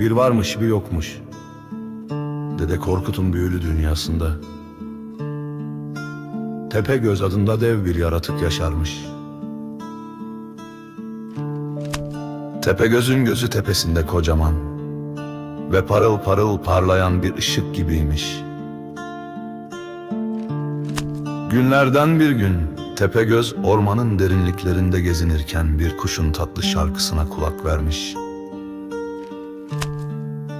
Bir varmış bir yokmuş. Dede Korkut'un büyülü dünyasında. Tepegöz adında dev bir yaratık yaşarmış. Tepegöz'ün gözü tepesinde kocaman ve parıl parıl parlayan bir ışık gibiymiş. Günlerden bir gün Tepegöz ormanın derinliklerinde gezinirken bir kuşun tatlı şarkısına kulak vermiş.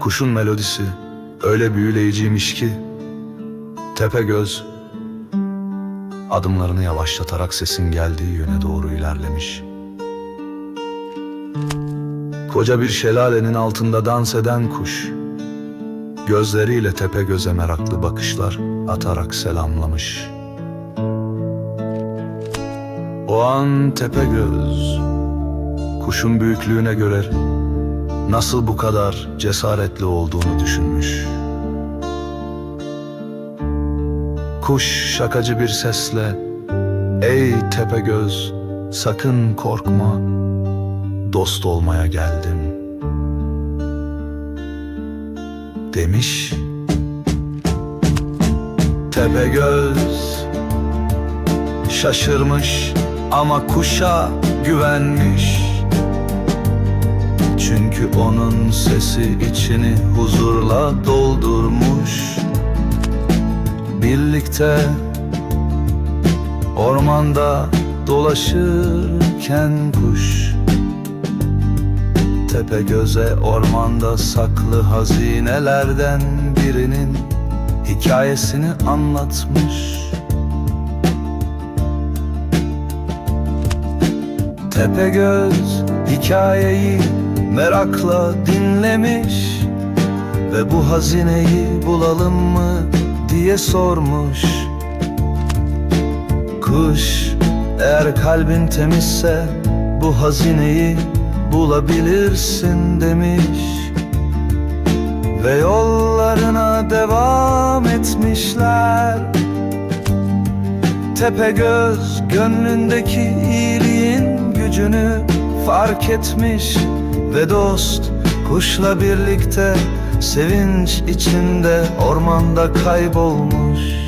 Kuşun melodisi öyle büyüleyiciymiş ki Tepegöz adımlarını yavaşlatarak sesin geldiği yöne doğru ilerlemiş. Koca bir şelalenin altında dans eden kuş gözleriyle Tepegöz'e meraklı bakışlar atarak selamlamış. O an Tepegöz kuşun büyüklüğüne göre nasıl bu kadar cesaretli olduğunu düşünmüş. Kuş şakacı bir sesle Ey Tepegöz sakın korkma dost olmaya geldim demiş. Tepegöz şaşırmış ama kuşa güvenmiş. Çünkü onun sesi içini huzurla doldurmuş. Birlikte ormanda dolaşırken kuş Tepe göze ormanda saklı hazinelerden birinin hikayesini anlatmış. Tepegöz hikayeyi merakla dinlemiş ve bu hazineyi bulalım mı diye sormuş. Kuş eğer kalbin temizse bu hazineyi bulabilirsin demiş. Ve yollarına devam etmişler. Tepegöz gönlündeki iyiliğin gücünü fark etmiş Ve dost kuşla birlikte sevinç içinde ormanda kaybolmuş